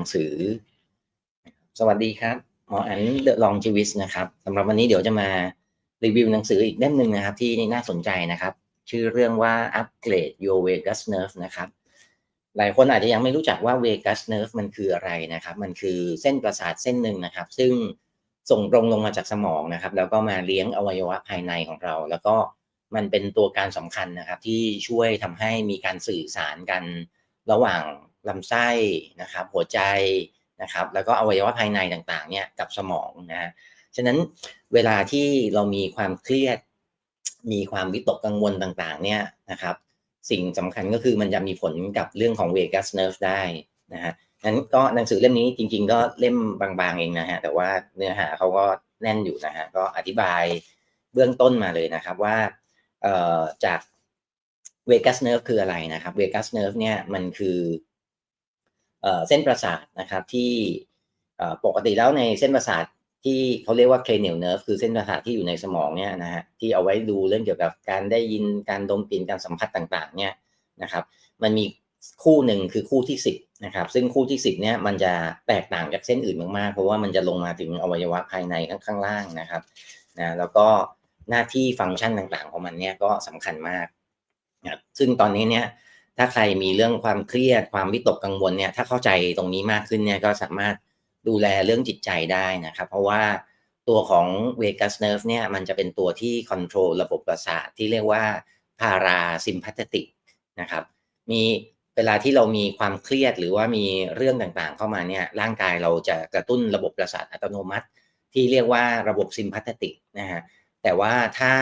นังสือ สวัสดีครับหมออันเดอะลองชีวิสนะครับสำหรับวันนี้เดี๋ยวจะมารีวิวหนังสืออีกเล่มหนึ่งนะครับ ที่น่าสนใจนะครับ ชื่อเรื่องว่า Upgrade Your Vagus Nerve นะครับ หลายคนอาจจะยังไม่รู้จักว่า Vagus Nerve มันคืออะไรนะครับ มันคือเส้นประสาทเส้นหนึ่งนะครับ ซึ่งส่งตรงลงมาจากสมองนะครับ แล้วก็มาเลี้ยงอวัยวะภายในของเรา แล้วก็มันเป็นตัวการสำคัญนะครับ ที่ช่วยทำให้มีการสื่อสารกันระหว่าง ลำไส้นะครับ หัวใจนะครับ แล้วก็อวัยวะภายในต่างๆ เนี่ยกับสมองนะฮะฉะนั้นเวลาที่เรามีความเครียด มีความวิตกกังวลต่างๆ เนี่ยนะครับ สิ่งสำคัญก็คือมันจะมีผลกับเรื่องของ vagus nerve ได้นะฮะนั้นก็หนังสือเล่มนี้จริง ๆ ก็เล่มบางๆเองนะฮะแต่ว่าเนื้อหาเขาก็แน่นอยู่นะฮะก็อธิบายเบื้องต้นมาเลยนะครับว่าเอ่อจาก vagus nerve คืออะไรนะครับ vagus nerve เนี่ยมันคือ เส้นประสาทนะครับที่ปกติแล้วในเส้นประสาทที่เขาเรียกว่า cranial nerve คือเส้นประสาทที่อยู่ในสมองเนี่ยนะฮะที่เอาไว้ดูเรื่องเกี่ยวกับการได้ยินการดมกลิ่นการสัมผัสต่างๆเนี่ยนะครับมันมีคู่หนึ่งคือคู่ที่ 10นะครับซึ่งคู่ที่ 10เนี่ยมันจะแตกต่างจากเส้นอื่นมากๆ เพราะว่ามันจะลงมาถึงอวัยวะภายในข้างล่างนะครับนะแล้วก็หน้าที่ฟังก์ชันต่างๆ ของมันเนี่ยก็สำคัญมากนะซึ่งตอนนี้เนี่ย ถ้าใครมีเรื่องความเครียดความวิตกกังวลเนี่ยถ้าเข้าใจตรงนี้มากขึ้นเนี่ยก็สามารถดูแลเรื่องจิตใจได้นะครับ เพราะว่าตัวของ vagus nerve เนี่ยมันจะเป็นตัวที่ control ระบบประสาทที่เรียกว่า parasympathetic นะครับ มีเวลาที่เรามีความเครียดหรือว่ามีเรื่องต่างๆ เข้ามาเนี่ยร่างกายเราจะกระตุ้นระบบประสาทอัตโนมัติ ที่เรียกว่าระบบ sympathetic นะฮะแต่ว่าถ้า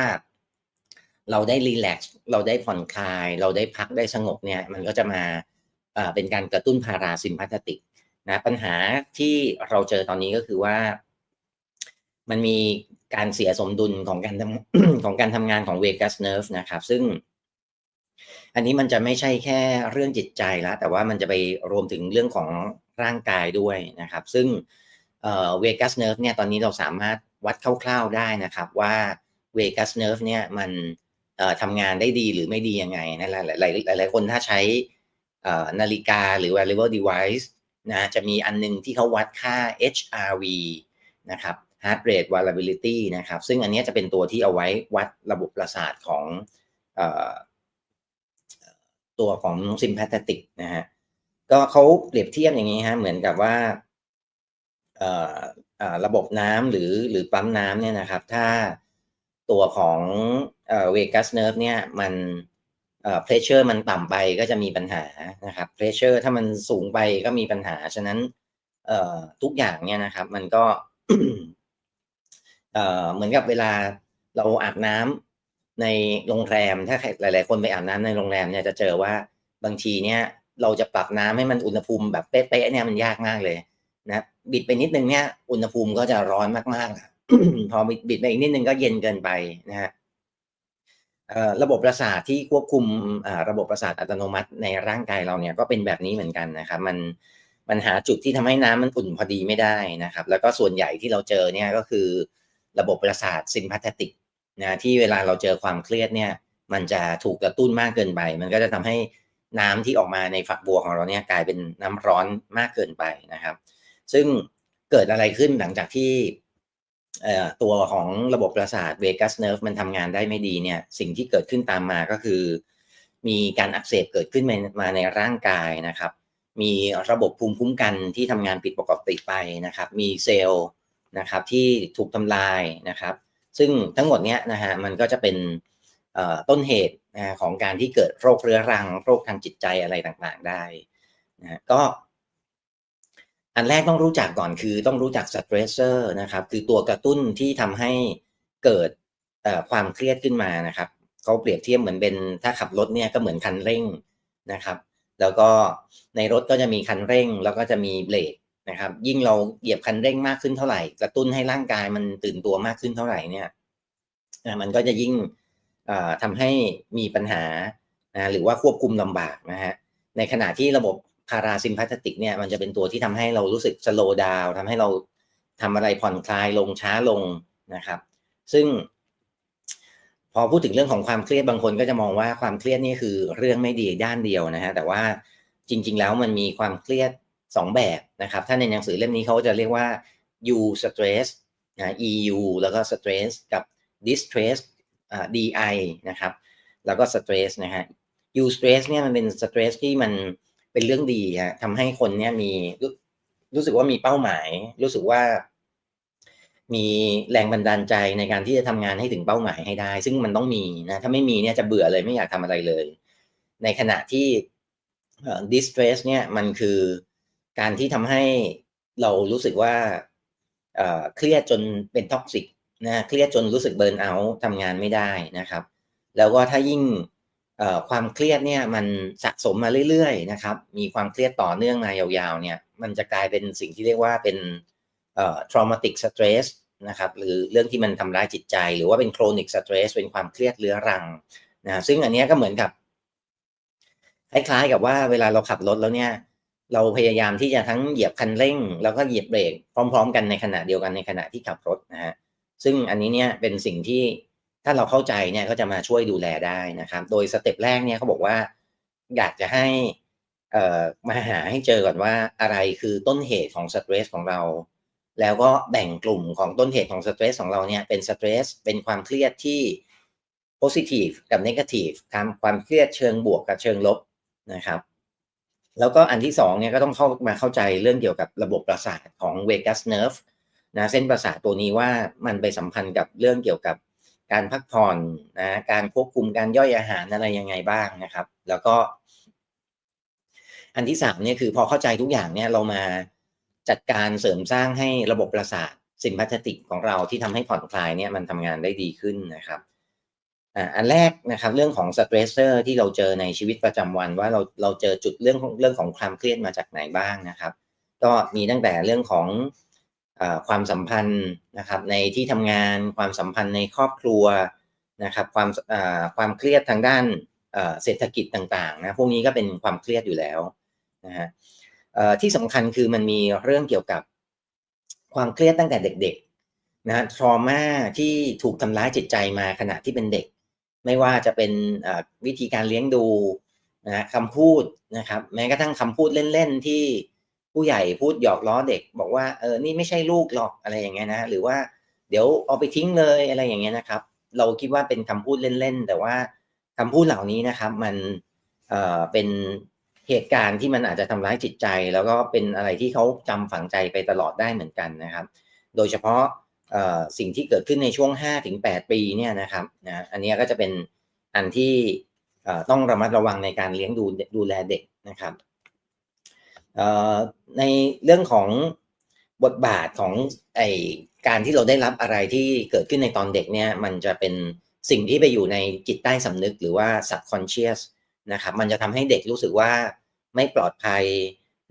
เราได้รีแลกซ์เราได้ผ่อนคลาย เราได้พักได้สงบเนี่ยมันก็จะมาเป็นการกระตุ้นพาราซิมพัตติกนะปัญหาที่เราเจอตอนนี้ก็คือว่า มันมีการเสียสมดุลของการของการทำงานของเวกัสเนิร์ฟนะครับ ซึ่ง อันนี้มันจะไม่ใช่แค่เรื่องจิตใจแล้วแต่ว่ามันจะไปรวมถึงเรื่องของร่างกายด้วยนะครับ ซึ่งเวกัสเนิร์ฟเนี่ยตอนนี้เราสามารถวัดคร่าวๆได้นะครับ ว่าเวกัสเนิร์ฟเนี่ยมัน ทำงานได้ดีหรือไม่ดียังไงนะหลายหลายหลายคนถ้าใช้นาฬิกาหรือ wearable device นะจะมีอันนึงที่เขาวัดค่า HRV นะครับ heart rate variability นะครับ ซึ่งอันนี้จะเป็นตัวที่เอาไว้วัดระบบประสาทของตัวของ sympathetic นะฮะก็เขาเปรียบเทียบอย่างนี้ฮะเหมือนกับว่าระบบน้ำหรือหรือปั๊มน้ำเนี่ยนะครับ ถ้า ตัวของเวกัสเนิร์ฟเนี่ยมันเพรสเชอร์มันต่ำไปก็จะมีปัญหานะครับเพรสเชอร์ถ้ามันสูงไปก็มีปัญหา ฉะนั้นทุกอย่างเนี่ยนะครับ มันก็เหมือนกับเวลาเราอาบน้ำในโรงแรมถ้าหลาย ๆ คนไปอาบน้ำในโรงแรมเนี่ยจะเจอว่าบางทีเนี่ย เราจะปรับน้ำให้มันอุณหภูมิแบบเป๊ะๆเนี่ยมันยากมากเลยนะบิดไปนิดนึงเนี่ยอุณหภูมิก็จะร้อนมากๆ พอบิดไปอีกนิดนึงก็เย็นเกินไปนะฮะระบบประสาทที่ควบคุมระบบประสาทอัตโนมัติในร่างกายเราเนี่ยก็เป็นแบบนี้เหมือนกันนะครับมันมันหาจุดที่ทำให้น้ำมันอุ่นพอดีไม่ได้นะครับ แล้วก็ส่วนใหญ่ที่เราเจอเนี่ยก็คือ ระบบประสาทซิมพัตติกนะที่เวลาเราเจอความเครียดเนี่ย มันจะถูกกระตุ้นมากเกินไป มันก็จะทำให้น้ำที่ออกมาในฝักบัวของเราเนี่ยกลายเป็นน้ำร้อนมากเกินไปนะครับ ซึ่งเกิดอะไรขึ้นหลังจากที่ ตัวของระบบประสาทเวกัสเนิร์ฟมันทำงานได้ไม่ดีเนี่ยสิ่งที่เกิดขึ้นตามมาก็คือ มีการอักเสบเกิดขึ้นมาในร่างกายนะครับ มีระบบภูมิคุ้มกันที่ทำงานผิดปกติไปนะครับ มีเซลล์นะครับที่ถูกทำลายนะครับ ซึ่งทั้งหมดเนี้ยนะฮะมันก็จะเป็นต้นเหตุของการที่เกิดโรคเรื้อรัง โรคทางจิตใจอะไรต่างๆได้นะก็ อันแรกต้องรู้จักก่อนคือต้องรู้จักสเตรสเซอร์นะครับ คือตัวกระตุ้นที่ทำให้เกิดความเครียดขึ้นมานะครับเขาเปรียบเทียบเหมือนเป็นถ้าขับรถเนี่ยก็เหมือนคันเร่งนะครับ แล้วก็ในรถก็จะมีคันเร่ง แล้วก็จะมีเบรกนะครับ ยิ่งเราเหยียบคันเร่งมากขึ้นเท่าไหร่ กระตุ้นให้ร่างกายมันตื่นตัวมากขึ้นเท่าไหร่เนี่ยมันก็จะยิ่งทำให้มีปัญหานะหรือว่าควบคุมลำบากนะฮะในขณะที่ระบบ พาราซิมพัตติกเนี่ยมันจะเป็นตัวที่ทำให้เรารู้สึกสโลว์ดาวทำให้เราทำอะไรผ่อนคลายลงช้าลงนะครับ ซึ่ง พอพูดถึงเรื่องของความเครียดบางคนก็จะมองว่าความเครียดนี่คือเรื่องไม่ดีด้านเดียวนะฮะแต่ว่าจริง ๆ แล้วมันมีความเครียดสองแบบนะครับ ถ้าในหนังสือเล่มนี้เขาจะเรียกว่า U stress นะ EU แล้วก็ stress กับ distress อ่า DI นะครับ แล้วก็ stress นะฮะ U stress เนี่ยมันเป็น stress ที่มัน เป็นเรื่องดีฮะทำให้คนเนี่ยมีรู้รู้สึกว่ามีเป้าหมาย รู้สึกว่า มีแรงบันดาลใจในการที่จะทำงานให้ถึงเป้าหมายให้ได้ ซึ่งมันต้องมีนะถ้าไม่มีเนี่ยจะเบื่อเลยไม่อยากทำอะไรเลย ในขณะที่ distress เนี่ยมันคือการที่ทำให้เรารู้สึกว่าเครียดจนเป็นท็อกซิกนะเครียดจนรู้สึกเบิร์นเอาท์ทำงานไม่ได้นะครับ แล้วก็ถ้ายิ่ง ความเครียดเนี่ยมันสะสมมาเรื่อยๆนะครับ มีความเครียดต่อเนื่องมายาวๆเนี่ยมันจะกลายเป็นสิ่งที่เรียกว่าเป็น traumatic stress นะครับหรือเรื่องที่มันทำร้ายจิตใจ หรือว่าเป็น chronic stress เป็นความเครียดเรื้อรังนะซึ่งอันนี้ก็เหมือนกับคล้ายๆกับว่าเวลาเราขับรถแล้วเนี่ย เราพยายามที่จะทั้งเหยียบคันเร่ง แล้วก็เหยียบเบรกพร้อม ๆ กันในขณะเดียวกันในขณะที่ขับรถนะฮะซึ่งอันนี้เนี่ยเป็นสิ่งที่ ถ้าเราเข้าใจเนี่ยก็จะมาช่วยดูแลได้นะครับ โดยสเต็ปแรกเนี่ยเขาบอกว่า อยากจะให้เอ่อมาหาให้เจอก่อนว่าอะไรคือต้นเหตุของสเตรสของเรา แล้วก็แบ่งกลุ่มของต้นเหตุของสเตรสของเราเนี่ยเป็นสเตรสเป็นความเครียดที่ positive กับ negative ความความเครียดเชิงบวกกับเชิงลบนะครับ แล้วก็อันที่สองเนี่ยก็ต้องเข้ามาเข้าใจเรื่องเกี่ยวกับระบบประสาทของ vagus nerve นะเส้นประสาทตัวนี้ว่ามันไปสัมพันธ์กับเรื่องเกี่ยวกับ การพักผ่อนนะการควบคุมการย่อยอาหารอะไรยังไงบ้างนะครับ แล้วก็ อันที่สามเนี่ยคือพอเข้าใจทุกอย่างเนี่ยเรามาจัดการเสริมสร้างให้ระบบประสาทสิมพัทติกของเราที่ทำให้ผ่อนคลายเนี่ยมันทำงานได้ดีขึ้นนะครับอันแรกนะครับเรื่องของสเตรสเซอร์ที่เราเจอในชีวิตประจำวันว่าเราเราเจอจุดเรื่องของเรื่องของความเครียดมาจากไหนบ้างนะครับ ก็มีตั้งแต่เรื่องของ ความสัมพันธ์นะครับในที่ทำงานความสัมพันธ์ในครอบครัวนะครับความความเครียดทางด้านเศรษฐกิจต่างๆนะพวกนี้ก็เป็นความเครียดอยู่แล้วนะฮะที่สำคัญคือมันมีเรื่องเกี่ยวกับความเครียดตั้งแต่เด็กๆนะฮะทรมาที่ถูกทำร้ายจิตใจมาขณะที่เป็นเด็ก ไม่ว่าจะเป็นวิธีการเลี้ยงดูนะคำพูดนะครับ แม้กระทั่งคำพูดเล่นๆที่ ผู้ใหญ่พูดหยอกล้อเด็ก บอกว่าเออนี่ไม่ใช่ลูกหรอกอะไรอย่างเงี้ยนะหรือว่าเดี๋ยวเอาไปทิ้งเลยอะไรอย่างเงี้ยนะครับ เราคิดว่าเป็นคำพูดเล่นๆแต่ว่าคำพูดเหล่านี้นะครับ มันเอ่อเป็นเหตุการณ์ที่มันอาจจะทำร้ายจิตใจ แล้วก็เป็นอะไรที่เขาจำฝังใจไปตลอดได้เหมือนกันนะครับ โดยเฉพาะสิ่งที่เกิดขึ้นในช่วง 5-8 ปีเนี่ยนะครับนะอันนี้ก็จะเป็นอันที่ต้องระมัดระวังในการเลี้ยงดูดูแลเด็กนะครับ ในเรื่องของบทบาทของไอการที่เราได้รับอะไรที่เกิดขึ้นในตอนเด็กเนี่ยมันจะเป็นสิ่งที่ไปอยู่ในจิตใต้สำนึกหรือว่า subconscious นะครับมันจะทำให้เด็กรู้สึกว่าไม่ปลอดภัย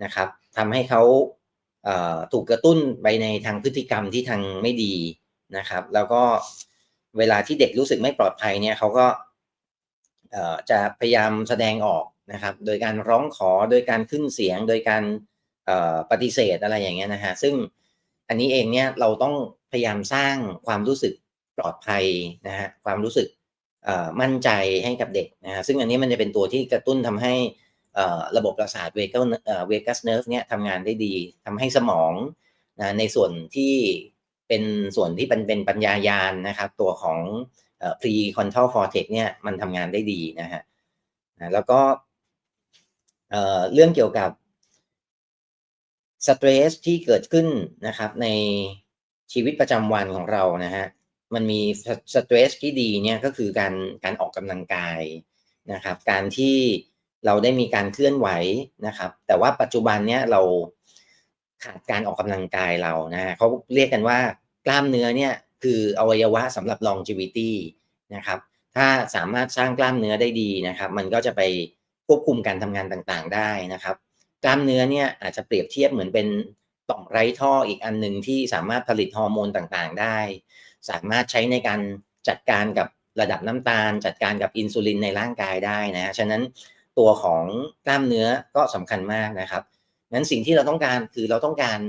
นะครับทำให้เขาถูกกระตุ้นไปในทางพฤติกรรมที่ทางไม่ดีนะครับ แล้วก็เวลาที่เด็กรู้สึกไม่ปลอดภัยเนี่ยเขาก็จะพยายามแสดงออก นะครับ โดยการร้องขอโดยการขึ้นเสียง โดยการปฏิเสธอะไรอย่างเงี้ยนะฮะซึ่งอันนี้เองเนี่ยเราต้องพยายามสร้างความรู้สึกปลอดภัยนะฮะความรู้สึกมั่นใจให้กับเด็กนะฮะซึ่งอันนี้มันจะเป็นตัวที่กระตุ้นทำให้ระบบประสาทเวกัสเวกัสเนิร์ฟเนี่ยทำงานได้ดีทำให้สมองนะในส่วนที่เป็นส่วนที่เป็นเป็นปัญญายาณนะครับ ตัวของ pre frontal cortex เนี่ยมันทำงานได้ดีนะฮะแล้วก็ เรื่องเกี่ยวกับสเตรสที่เกิดขึ้นนะครับ ในชีวิตประจำวันของเรานะฮะมันมีสเตรสที่ดีเนี่ยก็คือการการออกกำลังกายนะครับ การที่เราได้มีการเคลื่อนไหวนะครับ แต่ว่าปัจจุบันเนี้ยเราขาดการออกกำลังกายเรานะเขาเรียกกันว่ากล้ามเนื้อเนี่ยคืออวัยวะสำหรับ longevity นะครับ ถ้าสามารถสร้างกล้ามเนื้อได้ดีนะครับ มันก็จะไป ควบคุมการทำงานต่างๆ ได้นะครับ กล้ามเนื้อเนี่ยอาจจะเปรียบเทียบเหมือนเป็นต่อมไร้ท่ออีกอันหนึ่งที่สามารถผลิตฮอร์โมนต่างๆ ได้ สามารถใช้ในการจัดการกับระดับน้ำตาล จัดการกับอินซูลินในร่างกายได้นะฉะนั้นตัวของกล้ามเนื้อก็สำคัญมากนะครับนั้นสิ่งที่เราต้องการคือเราต้องการ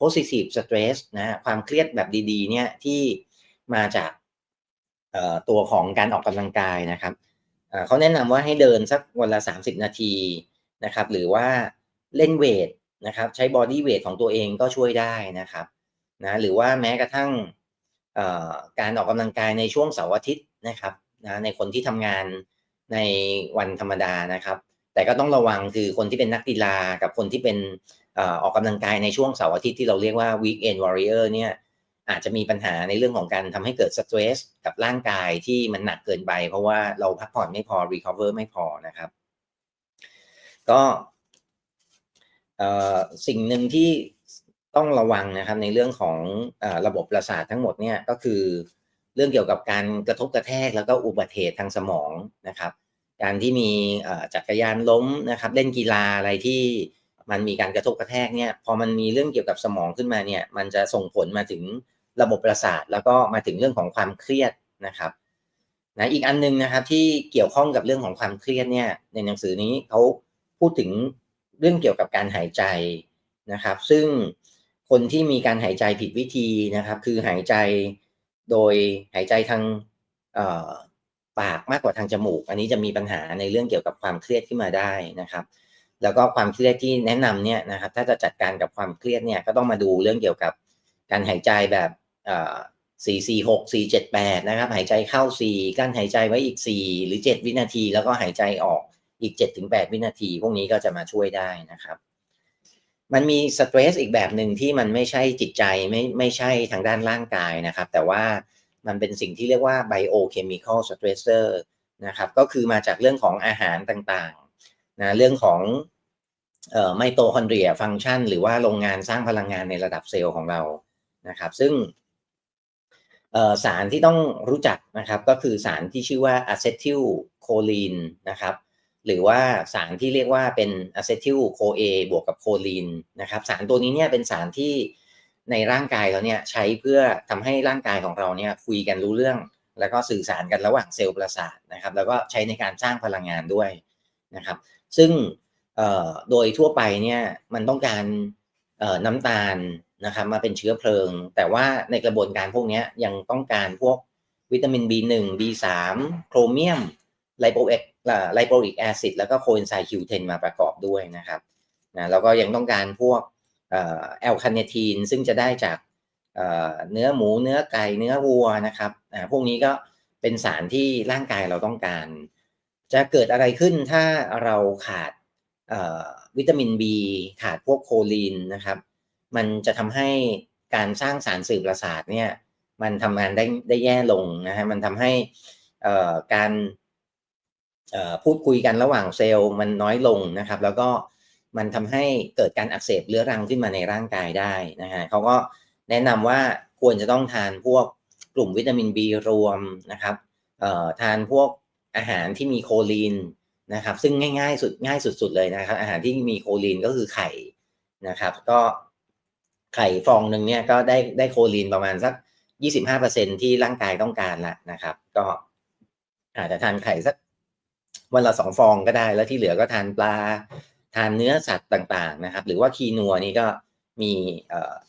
positive stress นะความเครียดแบบดีๆเนี่ยที่มาจากตัวของการออกกำลังกายนะครับ เขาแนะนำว่าให้เดินสักวันละ 30 นาทีนะครับ หรือว่าเล่นเวทนะครับ ใช้บอดี้เวทของตัวเองก็ช่วยได้นะครับนะหรือว่าแม้กระทั่งการออกกำลังกายในช่วงเสาร์อาทิตย์นะครับนะในคนที่ทำงานในวันธรรมดานะครับ แต่ก็ต้องระวังคือคนที่เป็นนักกีฬากับคนที่เป็นออกกำลังกายในช่วงเสาร์อาทิตย์ที่เราเรียกว่า weekend warrior เนี่ย อาจจะมีปัญหาในเรื่องของการทำให้เกิดสตรสกับร่างกายที่มันหนักเกินไปเพราะว่าเราพักผ่อนไม่พอ recover ไม่พอนะครับ ก็สิ่งหนึ่งที่ต้องระวังนะครับในเรื่องของอระบบประสาททั้งหมดเนี่ยก็คือเรื่องเกี่ยวกับการกระทบกระแทกแล้วก็อุบัติเหตุทางสมองนะครับ การที่มีจักรยานล้มนะครับ เล่นกีฬาอะไรที่มันมีการกระทบกระแทกเนี่ยพอมันมีเรื่องเกี่ยวกับสมองขึ้นมาเนี่ย มันจะส่งผลมาถึง ระบบประสาท แล้วก็มาถึงเรื่องของความเครียดนะครับนะอีกอันนึงนะครับที่เกี่ยวข้องกับเรื่องของความเครียดเนี่ยในหนังสือนี้เขาพูดถึงเรื่องเกี่ยวกับการหายใจนะครับ ซึ่งคนที่มีการหายใจผิดวิธีนะครับ คือหายใจโดยหายใจทางปากมากกว่าทางจมูก อันนี้จะมีปัญหาในเรื่องเกี่ยวกับความเครียดขึ้นมาได้นะครับ แล้วก็ความเครียดที่แนะนำเนี่ยนะครับ ถ้าจะจัดการกับความเครียดเนี่ยก็ต้องมาดูเรื่องเกี่ยวกับการหายใจแบบ สี่สี่หกสี่เจ็ดแปดนะครับ หายใจเข้าสี่กั้นหายใจไว้อีกสี่หรือเจ็ดวินาที แล้วก็หายใจออกอีกเจ็ดถึงแปดวินาที พวกนี้ก็จะมาช่วยได้นะครับ มันมีสเตรสอีกแบบหนึ่งที่มันไม่ใช่จิตใจไม่ไม่ใช่ทางด้านร่างกายนะครับ แต่ว่ามันเป็นสิ่งที่เรียกว่า biochemical stressor นะครับ ก็คือมาจากเรื่องของอาหารต่างๆนะเรื่องของไมโตคอนเดรียฟังชัน หรือว่าโรงงานสร้างพลังงานในระดับเซลล์ของเรานะครับ ซึ่ง สารที่ต้องรู้จักนะครับก็คือสารที่ชื่อว่าอะเซทิลโคลีนนะครับหรือว่าสารที่เรียกว่าเป็นอะเซทิลโคเอบวกกับโคลีนนะครับสารตัวนี้เนี่ยเป็นสารที่ในร่างกายเราเนี่ยใช้เพื่อทำให้ร่างกายของเราเนี่ยคุยกันรู้เรื่อง แล้วก็สื่อสารกันระหว่างเซลล์ประสาทนะครับแล้วก็ใช้ในการสร้างพลังงานด้วยนะครับซึ่งโดยทั่วไปเนี่ยมันต้องการน้ำตาล นะครับมาเป็นเชื้อเพลิง แต่ว่าในกระบวนการพวกนี้ยังต้องการพวกวิตามิน B1 B3 โครเมียมไลโปเอ็กไลโปอิกแอซิดแล้วก็โคเอนไซม์คิวเทนมาประกอบด้วยนะครับนะแล้วก็ยังต้องการพวกแอลคาเนทีนซึ่งจะได้จากเนื้อหมูเนื้อไก่เนื้อวัวนะครับพวกนี้ก็เป็นสารที่ร่างกายเราต้องการ จะเกิดอะไรขึ้นถ้าเราขาดวิตามิน B ขาดพวกโคลีนนะครับ มันจะทำให้การสร้างสารสื่อประสาทเนี่ยมันทำงานได้ได้แย่ลงนะฮะมันทำให้การพูดคุยกันระหว่างเซลล์มันน้อยลงนะครับ แล้วก็มันทำให้เกิดการอักเสบเรื้อรังขึ้นมาในร่างกายได้นะฮะเขาก็แนะนำว่าควรจะต้องทานพวกกลุ่มวิตามิน B รวมนะครับทานพวกอาหารที่มีโคลีนนะครับ ซึ่งง่ายๆสุดง่ายสุดๆเลยนะครับ อาหารที่มีโคลีนก็คือไข่นะครับ ก็ ไข่ฟองหนึ่งเนี่ยก็ได้ได้โคลีนประมาณสัก 25%ที่ร่างกายต้องการละนะครับ ก็อาจจะทานไข่สักวันละสองฟองก็ได้ แล้วที่เหลือก็ทานปลา ทานเนื้อสัตว์ต่างๆนะครับ หรือว่าคีนัวนี่ก็มี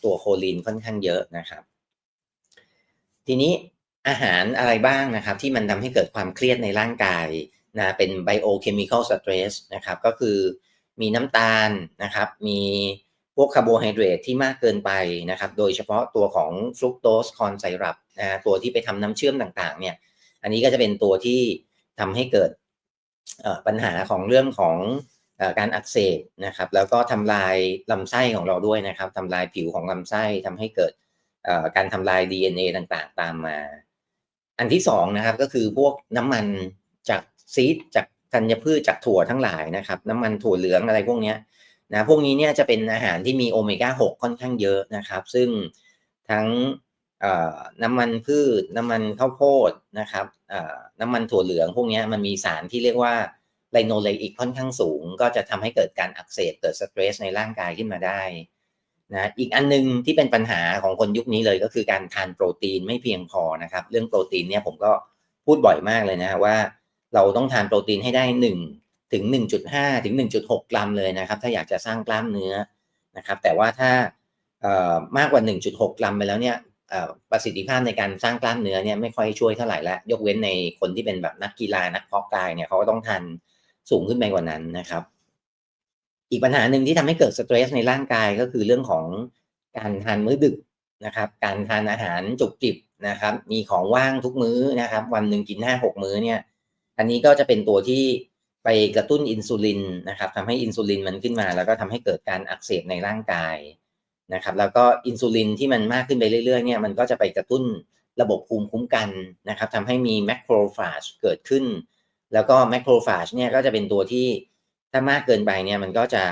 ตัวโคลีนค่อนข้างเยอะนะครับ ทีนี้อาหารอะไรบ้างนะครับ ที่มันทำให้เกิดความเครียดในร่างกายนะเป็น biochemical stress นะครับ ก็คือมีน้ำตาลนะครับ มี พวกคาร์โบไฮเดรตที่มากเกินไปนะครับ โดยเฉพาะตัวของฟรุกโตสคอนไซรัปนะตัวที่ไปทำน้ำเชื่อมต่างๆ เนี่ย อันนี้ก็จะเป็นตัวที่ทำให้เกิดปัญหาของเรื่องของการอักเสบนะครับ แล้วก็ทำลายลำไส้ของเราด้วยนะครับทำลายผิวของลำไส้ทำให้เกิดการทำลาย DNA ต่างๆ ตามมา อันที่สองนะครับก็คือพวกน้ำมันจากซีดจากธัญพืชจากถั่วทั้งหลายนะครับ น้ำมันถั่วเหลืองอะไรพวกนี้ นะพวกนี้เนี่ยจะเป็นอาหารที่มีโอเมก้า 6 ค่อนข้างเยอะนะครับ ซึ่งทั้งน้ำมันพืช น้ำมันข้าวโพดนะครับน้ำมันถั่วเหลืองพวกนี้มันมีสารที่เรียกว่าไลโนเลอิกค่อนข้างสูง ก็จะทำให้เกิดการอักเสบเกิดสเตรสในร่างกายขึ้นมาได้นะอีกอันนึงที่เป็นปัญหาของคนยุคนี้เลยก็คือการทานโปรตีนไม่เพียงพอนะครับ เรื่องโปรตีนเนี่ยผมก็พูดบ่อยมากเลยนะว่าเราต้องทานโปรตีนให้ได้1 ถึง 1.5 ถึง 1.6 กรัมเลยนะครับ ถ้าอยากจะสร้างกล้ามเนื้อนะครับ แต่ว่าถ้ามากกว่า 1.6 กรัมไปแล้วเนี่ยประสิทธิภาพในการสร้างกล้ามเนื้อเนี่ยไม่ค่อยช่วยเท่าไหร่แล้วยกเว้นในคนที่เป็นแบบนักกีฬานักเพาะกายเนี่ยเขาก็ต้องทานสูงขึ้นไปกว่านั้นนะครับ อีกปัญหาหนึ่งที่ทำให้เกิดสเตรสในร่างกายก็คือเรื่องของการทานมื้อดึกนะครับ การทานอาหารจุกจิบนะครับ มีของว่างทุกมื้อนะครับ วันหนึ่งกินห้าหกมื้อเนี่ย อันนี้ก็จะเป็นตัวที่ ไปกระตุ้นอินซูลินนะครับทำให้อินซูลินมันขึ้นมา แล้วก็ทำให้เกิดการอักเสบในร่างกายนะครับแล้วก็อินซูลินที่มันมากขึ้นไปเรื่อยๆเนี่ยมันก็จะไปกระตุ้นระบบภูมิคุ้มกันนะครับทำให้มีแมคโครฟาจเกิดขึ้น แล้วก็แมคโครฟาจเนี่ยก็จะเป็นตัวที่ถ้ามากเกินไปเนี่ยมันก็จะ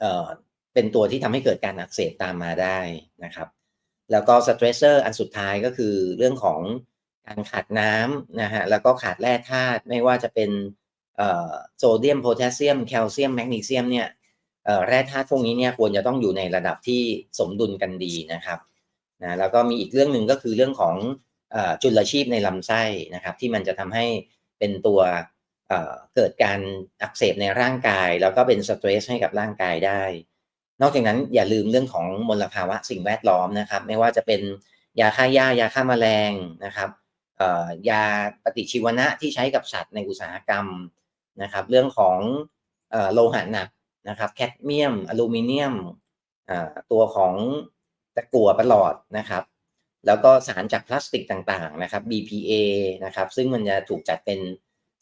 เอ่อเป็นตัวที่ทำให้เกิดการอักเสบตามมาได้นะครับ แล้วก็สเตรสเซอร์อันสุดท้ายก็คือเรื่องของการขาดน้ำนะฮะแล้วก็ขาดแร่ธาตุไม่ว่าจะเป็น โซเดียมโพแทสเซียมแคลเซียมแมกนีเซียมเนี่ยแร่ธาตุพวกนี้เนี่ยควรจะต้องอยู่ในระดับที่สมดุลกันดีนะครับนะแล้วก็มีอีกเรื่องหนึ่งก็คือเรื่องของจุลชีพในลำไส้นะครับ ที่มันจะทำให้เป็นตัวเกิดการอักเสบในร่างกาย แล้วก็เป็นสเตรสให้กับร่างกายได้ นอกจากนั้นอย่าลืมเรื่องของมลภาวะสิ่งแวดล้อมนะครับ ไม่ว่าจะเป็นยาฆ่าหญ้ายาฆ่าแมลงนะครับยาปฏิชีวนะที่ใช้กับสัตว์ในอุตสาหกรรม นะครับเรื่องของโลหะหนักนะครับแคดเมียม อลูมิเนียมตัวของตะกั่วประหลอดนะครับ แล้วก็สารจากพลาสติกต่างๆนะครับ BPA นะครับซึ่งมันจะถูกจัดเป็น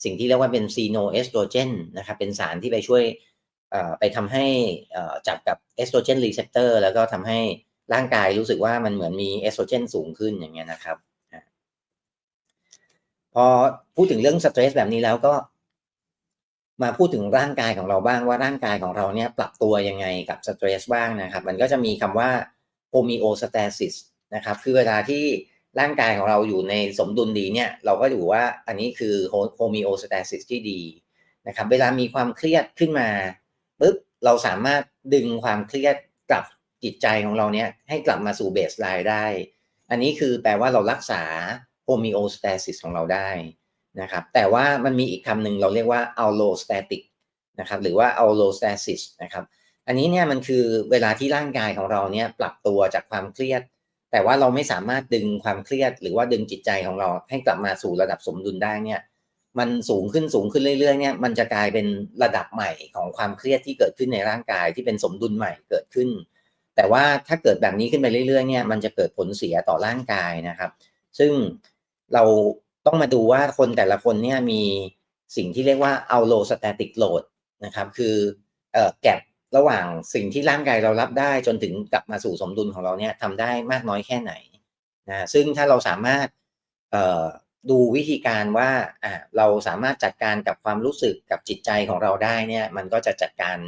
สิ่งที่เรียกว่าเป็นซีโนเอสโตรเจนนะครับเป็นสารที่ไปช่วยไปทำให้จับกับเอสโตรเจนรีเซพเตอร์แล้วก็ทำให้ร่างกายรู้สึกว่ามันเหมือนมีเอสโตรเจนสูงขึ้นอย่างเงี้ยนะครับพอพูดถึงเรื่องสเตรสแบบนี้แล้วก็ มาพูดถึงร่างกายของเราบ้างว่าร่างกายของเราเนี่ยปรับตัวยังไงกับสเตรสบ้างนะครับ มันก็จะมีคำว่าโฮมิโอสเตซิสนะครับ คือเวลาที่ร่างกายของเราอยู่ในสมดุลดีเนี่ย เราก็อยู่ว่าอันนี้คือโฮมิโอสเตซิสที่ดีนะครับ เวลามีความเครียดขึ้นมาปุ๊บเราสามารถดึงความเครียดกลับจิตใจของเราเนี่ยให้กลับมาสู่เบสไลน์ได้ อันนี้คือแปลว่าเรารักษาโฮมิโอสเตซิสของเราได้ นะครับแต่ว่ามันมีอีกคำหนึ่งเราเรียกว่า allostatic นะครับหรือว่า allostasis นะครับอันนี้เนี่ยมันคือเวลาที่ร่างกายของเราเนี่ยปรับตัวจากความเครียด แต่ว่าเราไม่สามารถดึงความเครียด หรือว่าดึงจิตใจของเราให้กลับมาสู่ระดับสมดุลได้เนี่ยมันสูงขึ้นสูงขึ้นเรื่อยๆเนี่ยมันจะกลายเป็นระดับใหม่ของความเครียดที่เกิดขึ้นในร่างกายที่เป็นสมดุลใหม่เกิดขึ้น แต่ว่าถ้าเกิดแบบนี้ขึ้นไปเรื่อยๆเนี่ยมันจะเกิดผลเสียต่อร่างกายนะครับ ซึ่งเรา ต้องมาดูว่าคนแต่ละคนเนี่ยมีสิ่งที่เรียกว่า allostatic load นะครับ คือเอ่อแก็บระหว่างสิ่งที่ร่างกายเรารับได้จนถึงกลับมาสู่สมดุลของเราเนี่ยทำได้มากน้อยแค่ไหนนะซึ่งถ้าเราสามารถเอ่อดูวิธีการว่าอ่าเราสามารถจัดการกับความรู้สึกกับจิตใจของเราได้เนี่ยมันก็จะจัดการ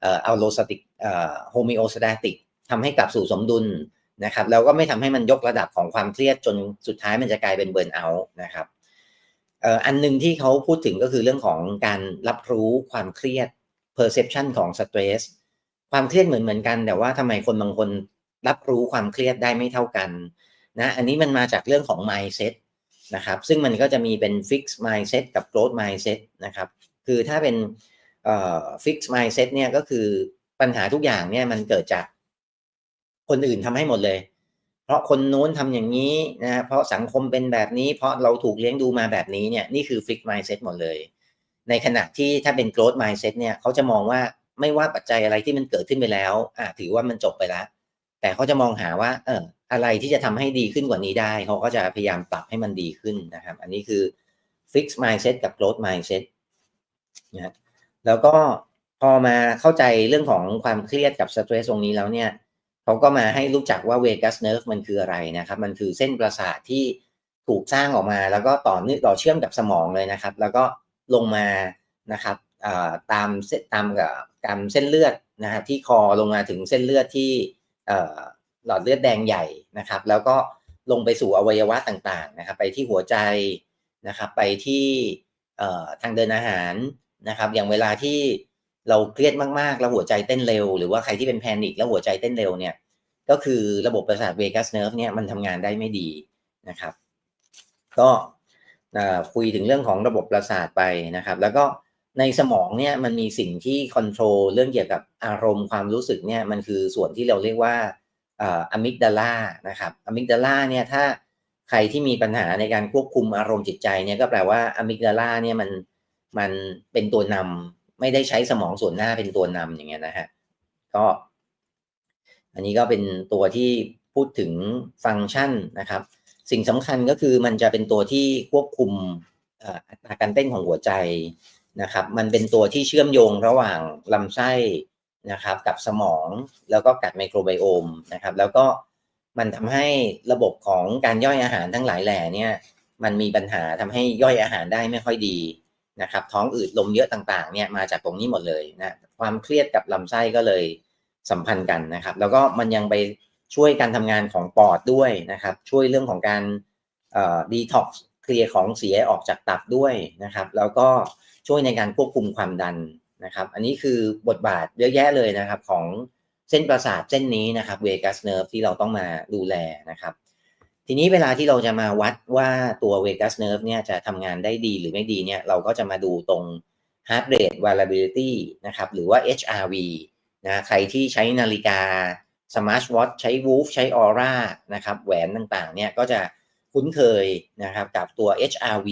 เอ่อ allostatic เอ่อ homeostatic ทำให้กลับสู่สมดุล นะครับแล้วก็ไม่ทำให้มันยกระดับของความเครียดจนสุดท้ายมันจะกลายเป็นเบิร์นเอาท์นะครับอันหนึ่งที่เขาพูดถึงก็คือเรื่องของการรับรู้ความเครียด perception ของ stress ความเครียดเหมือนเหมือนกัน แต่ว่าทำไมคนบางคนรับรู้ความเครียดได้ไม่เท่ากันนะอันนี้มันมาจากเรื่องของ mindset นะครับซึ่งมันก็จะมีเป็น fix mindset กับ growth mindset นะครับคือถ้าเป็น fix mindset เนี่ยก็คือปัญหาทุกอย่างเนี่ยมันเกิดจาก คนอื่นทำให้หมดเลย เพราะคนนู้นทำอย่างนี้นะเพราะสังคมเป็นแบบนี้ เพราะเราถูกเลี้ยงดูมาแบบนี้เนี่ยนี่คือฟิก mindset หมดเลย ในขณะที่ถ้าเป็น growth mindset เนี่ยเขาจะมองว่าไม่ว่าปัจจัยอะไรที่มันเกิดขึ้นไปแล้วอ่าถือว่ามันจบไปแล้ว แต่เขาจะมองหาว่า เอออะไรที่จะทำให้ดีขึ้นกว่านี้ได้ เขาก็จะพยายามปรับให้มันดีขึ้นนะครับ อันนี้คือ fix mindset กับ growth mindset นะแล้วก็พอมาเข้าใจเรื่องของความเครียดกับสเตรสตรงนี้แล้วเนี่ย เขาก็มาให้รู้จักว่าเวกัสเนิร์ฟมันคืออะไรนะครับ มันคือเส้นประสาทที่ถูกสร้างออกมา แล้วก็ต่อเนื่องต่อเชื่อมกับสมองเลยนะครับ แล้วก็ลงมานะครับตามเส้นตามกับตามเส้นเลือดนะครับที่คอลงมาถึงเส้นเลือดที่หลอดเลือดแดงใหญ่นะครับ แล้วก็ลงไปสู่อวัยวะต่างๆนะครับ ไปที่หัวใจนะครับ ไปที่ทางเดินอาหารนะครับ อย่างเวลาที่ เราเครียดมากๆแล้วหัวใจเต้นเร็ว หรือว่าใครที่เป็นแพนิคแล้วหัวใจเต้นเร็วเนี่ย ก็คือระบบประสาทเวกัสเนิร์ฟเนี่ยมันทำงานได้ไม่ดีนะครับ ก็คุยถึงเรื่องของระบบประสาทไปนะครับ แล้วก็ในสมองเนี่ยมันมีสิ่งที่คอนโทรลเรื่องเกี่ยวกับอารมณ์ความรู้สึกเนี่ยมันคือส่วนที่เราเรียกว่าอะมิกดาลานะครับอะมิกดาลาเนี่ยถ้าใครที่มีปัญหาในการควบคุมอารมณ์จิตใจเนี่ยก็แปลว่าอะมิกดาลาเนี่ยมันมันเป็นตัวนำ ไม่ได้ใช้สมองส่วนหน้าเป็นตัวนำอย่างเงี้ยนะฮะก็ อันนี้ก็เป็นตัวที่พูดถึงฟังก์ชันนะครับ สิ่งสำคัญก็คือมันจะเป็นตัวที่ควบคุมอัตราการเต้นของหัวใจนะครับ มันเป็นตัวที่เชื่อมโยงระหว่างลำไส้นะครับ กับสมองแล้วก็กัดไมโครไบโอมนะครับ แล้วก็มันทำให้ระบบของการย่อยอาหารทั้งหลายแหล่เนี่ย มันมีปัญหาทำให้ย่อยอาหารได้ไม่ค่อยดี นะครับท้องอืดลมเยอะต่างๆเนี่ยมาจากตรงนี้หมดเลยนะความเครียดกับลำไส้ก็เลยสัมพันธ์กันนะครับ แล้วก็มันยังไปช่วยการทำงานของปอดด้วยนะครับ ช่วยเรื่องของการดีท็อกซ์เคลียร์ของเสียออกจากตับด้วยนะครับ แล้วก็ช่วยในการควบคุมความดันนะครับ อันนี้คือบทบาทเยอะแยะเลยนะครับของเส้นประสาทเส้นนี้นะครับเวกัสเนิร์ฟที่เราต้องมาดูแลนะครับ ทีนี้เวลาที่เราจะมาวัดว่าตัวเวกัสเนิร์ฟเนี่ยจะทำงานได้ดีหรือไม่ดีเนี่ยเราก็จะมาดูตรง heart rate variability นะครับหรือว่า HRV นะใครที่ใช้นาฬิกา Smart Watch ใช้ Whoop ใช้ Aura นะครับแหวนต่างๆเนี่ยก็จะคุ้นเคยนะครับกับตัว HRV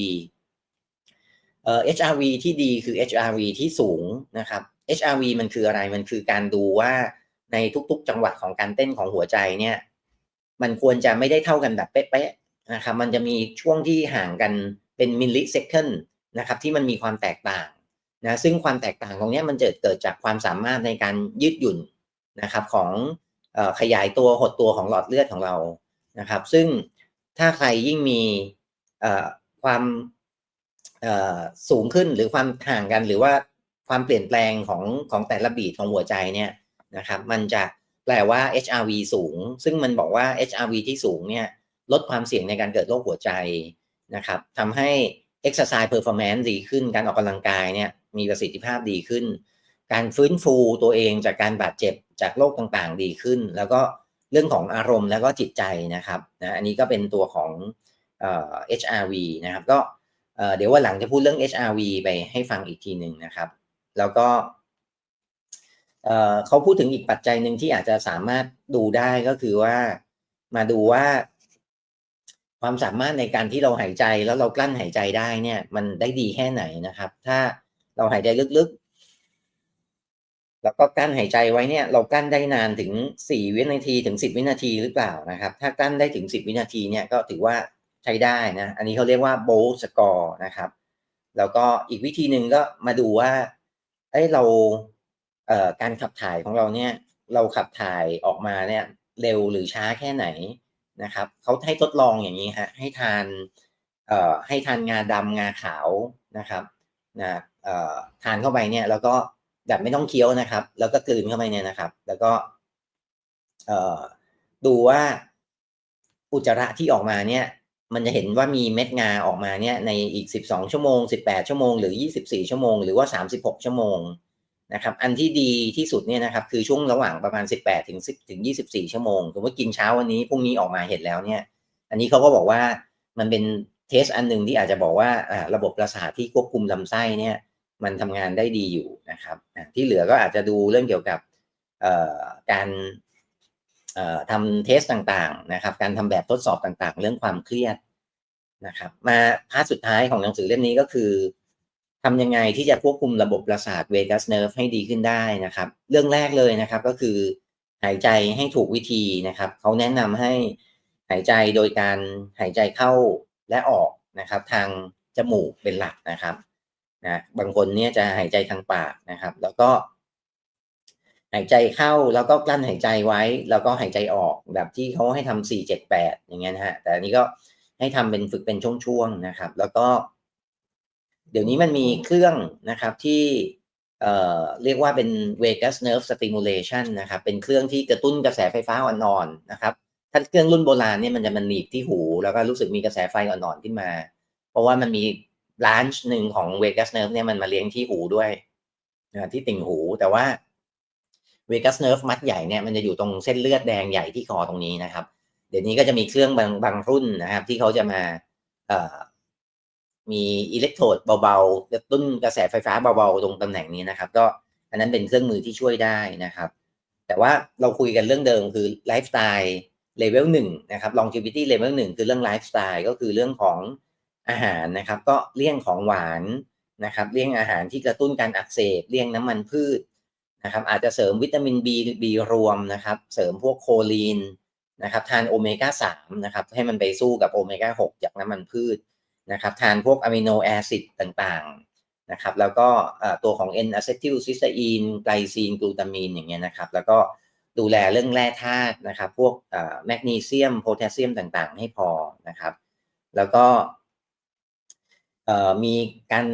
เอ่อ HRV ที่ดีคือ HRV ที่สูงนะครับ HRV มันคืออะไรมันคือการดูว่าในทุกๆ จังหวะของการเต้นของหัวใจเนี่ย มันควรจะไม่ได้เท่ากันแบบเป๊ะๆนะครับมันจะมีช่วงที่ห่างกันเป็นมิลลิเซคันนะครับที่มันมีความแตกต่างนะซึ่งความแตกต่างตรงนี้มันเกิดเกิดจากความสามารถในการยืดหยุ่นนะครับของอขยายตัวหดตัวของหลอดเลือดของเรานะครับ ซึ่งถ้าใครยิ่งมีความสูงขึ้นหรือความห่างกันหรือว่าความเปลี่ยนแปลงของของแต่ละบีทของหัวใจเนี่ยนะครับ มันจะ แปลว่า HRV สูง ซึ่งมันบอกว่า HRV ที่สูงเนี่ยลดความเสี่ยงในการเกิดโรคหัวใจนะครับทำให้ exercise performance ดีขึ้น การออกกำลังกายเนี่ยมีประสิทธิภาพดีขึ้น การฟื้นฟูตัวเองจากการบาดเจ็บจากโรคต่างๆ ดีขึ้น แล้วก็เรื่องของอารมณ์แล้วก็จิตใจนะครับนะอันนี้ก็เป็นตัวของเอ่อ HRV นะครับก็เดี๋ยววันหลังจะพูดเรื่อง HRV ไปให้ฟังอีกทีหนึ่งนะครับ แล้วก็ เขาพูดถึงอีกปัจจัยหนึ่งที่อาจจะสามารถดูได้ก็คือว่ามาดูว่า ความสามารถในการที่เราหายใจแล้วเรากลั้นหายใจได้เนี่ย มันได้ดีแค่ไหนนะครับ ถ้าเราหายใจลึกๆ แล้วก็กลั้นหายใจไว้เนี่ย เรากลั้นได้นานถึงสี่วินาทีถึงสิบวินาทีหรือเปล่านะครับ ถ้ากลั้นได้ถึงสิบวินาทีเนี่ยก็ถือว่าใช้ได้นะ อันนี้เขาเรียกว่าโบลสกอร์นะครับ แล้วก็อีกวิธีหนึ่งก็มาดูว่าเอ้เรา การขับถ่ายของเราเนี่ยเราขับถ่ายออกมาเนี่ยเร็วหรือช้าแค่ไหนนะครับเขาให้ทดลองอย่างนี้ฮะให้ทานให้ทานงาดำงาขาวนะครับนะทานเข้าไปเนี่ยแล้วก็แบบไม่ต้องเคี้ยวนะครับ แล้วก็กลืนเข้าไปเนี่ยนะครับ แล้วก็ดูว่าอุจจาระที่ออกมาเนี่ยมันจะเห็นว่ามีเม็ดงาออกมาเนี่ยในอีก 12 ชั่วโมง 18 ชั่วโมง หรือ 24 ชั่วโมง หรือว่า 36 ชั่วโมง นะครับอันที่ดีที่สุดเนี่ยนะครับคือช่วงระหว่างประมาณ 18ถึง10ถึง24 ชั่วโมงสมมติกินเช้าวันนี้พรุ่งนี้ออกมาเห็นแล้วเนี่ยอันนี้เขาก็บอกว่ามันเป็นเทสอันหนึ่งที่อาจจะบอกว่าระบบประสาทที่ควบคุมลำไส้เนี่ยมันทำงานได้ดีอยู่นะครับที่เหลือก็อาจจะดูเรื่องเกี่ยวกับการทำเทสต่างๆนะครับการทำแบบทดสอบต่างๆ เรื่องความเครียดนะครับมาพาร์ทสุดท้ายของหนังสือเล่มนี้ก็คือ ทำยังไงที่จะควบคุมระบบประสาทเวกัสเนิร์ฟให้ดีขึ้นได้นะครับ เรื่องแรกเลยนะครับก็คือหายใจให้ถูกวิธีนะครับเขาแนะนำให้หายใจโดยการหายใจเข้าและออกนะครับ ทางจมูกเป็นหลักนะครับนะบางคนเนี่ยจะหายใจทางปากนะครับ แล้วก็ หายใจเข้าแล้วก็กลั้นหายใจไว้ แล้วก็หายใจออกแบบที่เขาให้ทำสี่เจ็ดแปดอย่างเงี้ยนะฮะแต่อันนี้ก็ให้ทำเป็นฝึกเป็นช่วงๆนะครับ แล้วก็ เดี๋ยวนี้มันมีเครื่องนะครับที่เอ่อเรียกว่าเป็น vagus nerve stimulation นะครับ เป็นเครื่องที่กระตุ้นกระแสไฟฟ้าอ่อนๆนะครับ ถ้าเครื่องรุ่นโบราณเนี่ยมันจะมันหนีบที่หู แล้วก็รู้สึกมีกระแสไฟอ่อนๆขึ้นมา เพราะว่ามันมีบลันหนึ่งของ vagus nerve เนี่ยมันมาเลี้ยงที่หูด้วยนะที่ติ่งหูแต่ว่าเวกัสเนิร์ฟมัดใหญ่เนี่ยมันจะอยู่ตรงเส้นเลือดแดงใหญ่ที่คอตรงนี้นะครับ เดี๋ยวนี้ก็จะมีเครื่องบางบางรุ่นนะครับ ที่เขาจะมาเอ่อ มีอิเล็กโทรดเบาๆกระตุ้นกระแสไฟฟ้าเบาๆตรงตำแหน่งนี้นะครับ ก็อันนั้นเป็นเครื่องมือที่ช่วยได้นะครับ แต่ว่าเราคุยกันเรื่องเดิมคือไลฟ์สไตล์เลเวลหนึ่งนะครับ longevity level หนึ่งคือเรื่องไลฟ์สไตล์ก็คือเรื่องของอาหารนะครับ ก็เลี่ยงของหวานนะครับ เลี่ยงอาหารที่กระตุ้นการอักเสบ เลี่ยงน้ำมันพืชนะครับ อาจจะเสริมวิตามิน B B รวมนะครับ เสริมพวกโคลีนนะครับ ทานโอเมก้า3นะครับ ให้มันไปสู้กับโอเมก้า6จากน้ำมันพืช นะครับทานพวกอะมิโนแอซิดต่างๆนะครับแล้วก็ตัวของ N อะเซทิลซิสเตอีนไกลซีนกลูตามีนอย่างเงี้ยนะครับแล้วก็ดูแลเรื่องแร่ธาตุนะครับพวกแมกนีเซียมโพแทสเซียมต่างๆ ให้พอนะครับแล้วก็มีการ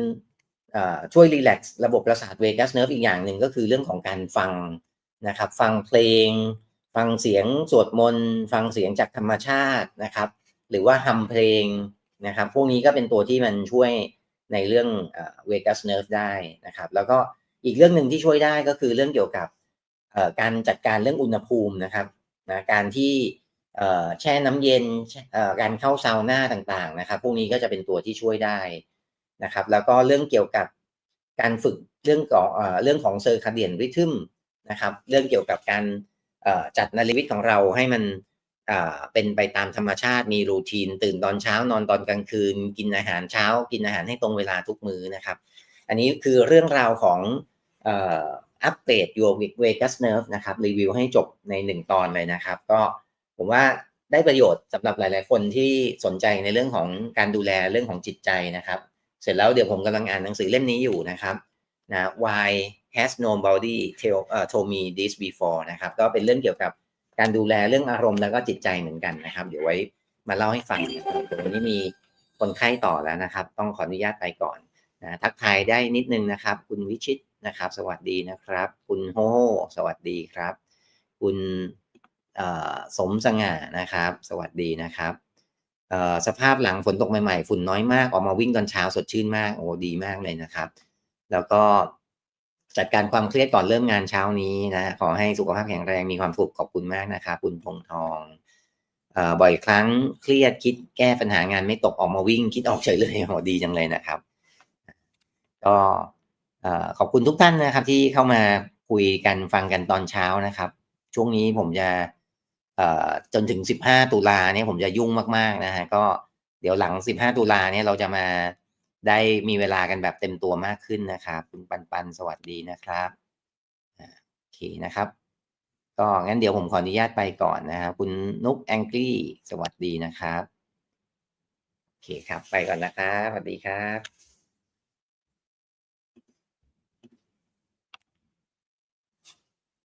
ช่วยรีแลกซ์ระบบประสาทเวกัสเนิร์ฟอีกอย่างหนึ่งก็คือเรื่องของการฟังนะครับฟังเพลง ฟังเสียงสวดมนต์ ฟังเสียงจากธรรมชาตินะครับหรือว่าทำเพลง นะครับ พวกนี้ก็เป็นตัวที่มันช่วยในเรื่องเวกัสเนิร์ฟได้นะครับ แล้วก็อีกเรื่องหนึ่งที่ช่วยได้ก็คือเรื่องเกี่ยวกับการจัดการเรื่องอุณหภูมินะครับนะการที่แช่น้ำเย็นการเข้าซาวน่าต่างๆนะครับ พวกนี้ก็จะเป็นตัวที่ช่วยได้นะครับ แล้วก็เรื่องเกี่ยวกับการฝึกเรื่องของเรื่องของเซอร์คาเดียนริทึมนะครับ เรื่องเกี่ยวกับการจัดนาฬิวิตของเราให้มัน เป็นไปตามธรรมชาติมีรูทีน ตื่นตอนเช้านอนตอนกลางคืน กินอาหารเช้า กินอาหารให้ตรงเวลาทุกมื้อนะครับ อันนี้คือเรื่องราวของอัปเดต Your Vegas Nerve นะครับรีวิวให้จบในหนึ่งตอนเลยนะครับ ก็ผมว่าได้ประโยชน์สำหรับหลาย ๆ คนที่สนใจในเรื่องของการดูแลเรื่องของจิตใจนะครับ เสร็จแล้วเดี๋ยวผมกำลังอ่านหนังสือเล่มนี้อยู่นะครับนะ Why has nobody tell uh, told me this before นะครับ ก็เป็นเรื่องเกี่ยวกับ การดูแลเรื่องอารมณ์แล้วก็จิตใจเหมือนกันนะครับ เดี๋ยวไว้มาเล่าให้ฟังนะครับวันนี้มีคนไข้ต่อแล้วนะครับ ต้องขออนุญาตไปก่อนนะทักทายได้นิดนึงนะครับ คุณวิชิตนะครับ สวัสดีนะครับ คุณโฮสวัสดีครับ คุณสมสง่านะครับ สวัสดีนะครับสภาพหลังฝนตกใหม่ๆ ฝุ่นน้อยมากออกมาวิ่งตอนเช้าสดชื่นมากโอ้ดีมากเลยนะครับ แล้วก็ จัดการความเครียดก่อนเริ่มงานเช้านี้นะขอให้สุขภาพแข็งแรงมีความสุขขอบคุณมากนะครับคุณพงทองบ่อยครั้งเครียดคิดแก้ปัญหางานไม่ตกออกมาวิ่ง คิดออกเฉยเลยโหดีจังเลยนะครับ ก็ขอบคุณทุกท่านนะครับ ที่เข้ามาคุยกันฟังกันตอนเช้านะครับ ช่วงนี้ผมจะจนถึง 15 ตุลาเนี่ยผมจะยุ่งมากๆนะฮะก็เดี๋ยวหลัง 15 ตุลาเนี่ยเราจะมา ได้มีเวลากันแบบเต็มตัวมากขึ้นนะครับคุณปันปันสวัสดีนะครับโอเคนะครับ ก็งั้นเดี๋ยวผมขออนุญาตไปก่อนนะครับคุณนุกแองกี้สวัสดีนะครับโอเคครับ ไปก่อนนะครับสวัสดีครับ